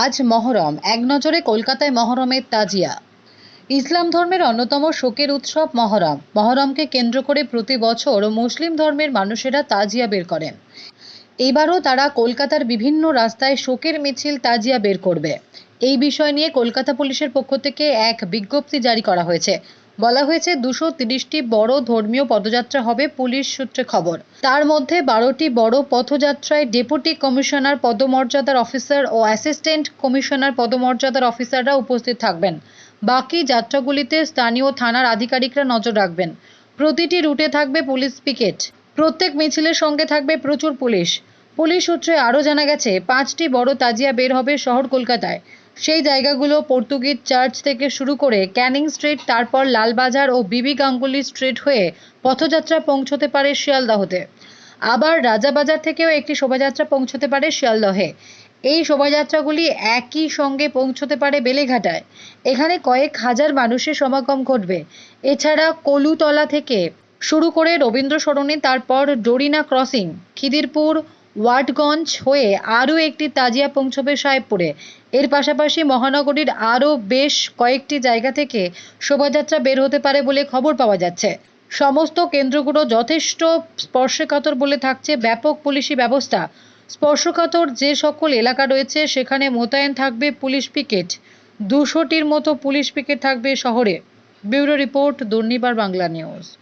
আজ মহরম। এক নজরে কলকাতায় মহরমের তাজিয়া। ইসলাম ধর্মের অন্যতম শোকের উৎসব মহরম। মহরমকে কেন্দ্র করে প্রতি বছর মুসলিম ধর্মের মানুষেরা তাজিয়া বের করেন। এবারও তারা কলকাতার বিভিন্ন রাস্তায় শোকের মিছিল তাজিয়া বের করবে। এই বিষয় নিয়ে কলকাতা পুলিশের পক্ষ থেকে এক বিজ্ঞপ্তি জারি করা হয়েছে। বলা হয়েছে দুশো তিরিশটি বড় ধর্মীয় পদযাত্রা হবে পুলিশ সূত্রে খবর। তার মধ্যে বারোটি বড় পথযাত্রায় ডেপুটি কমিশনার পদমর্যাদার অফিসার ও অ্যাসিস্ট্যান্ট কমিশনার পদমর্যাদার অফিসাররা উপস্থিত থাকবেন। বাকি যাত্রাগুলিতে স্থানীয় থানার আধিকারিকরা নজর রাখবেন। প্রতিটি রুটে থাকবে পুলিশ পিকেট। প্রত্যেক মিছিলের সঙ্গে থাকবে প্রচুর পুলিশ। পুলিশ সূত্রে আরও জানা গেছে, পাঁচটি বড় তাজিয়া বের হবে শহর কলকাতায়। সেই জায়গাগুলো পর্তুগিজ চার্চ থেকে শুরু করে ক্যানিং স্ট্রিট, তারপর লালবাজার ও বিবি গাঙ্গুলি স্ট্রিট হয়ে পথযাত্রা পৌঁছতে পারে শিয়ালদহতে। আবার রাজাবাজার থেকেও একটি শোভাযাত্রা পৌঁছতে পারে শিয়ালদহে। এই শোভাযাত্রাগুলি একই সঙ্গে পৌঁছতে পারে বেলেঘাটায়। এখানে কয়েক হাজার মানুষের সমাগম ঘটবে। এছাড়া কলুতলা থেকে শুরু করে রবীন্দ্র সরণি তারপর ডোরিনা ক্রসিং, খিদিরপুর ওয়াটগঞ্জ হয়ে আরও একটি তাজিয়া পৌঁছবে সাহেবপুরে। এর পাশাপাশি মহানগরীর আরও বেশ কয়েকটি জায়গা থেকে শোভাযাত্রা বের হতে পারে বলে খবর পাওয়া যাচ্ছে। সমস্ত কেন্দ্রগুলো যথেষ্ট স্পর্শকাতর বলে থাকছে ব্যাপক পুলিশি ব্যবস্থা। স্পর্শকাতর যে সকল এলাকা রয়েছে, সেখানে মোতায়েন থাকবে পুলিশ পিকেট। দুশোটির মতো পুলিশ পিকেট থাকবে শহরে। Bureau report Durnibar Bangla news.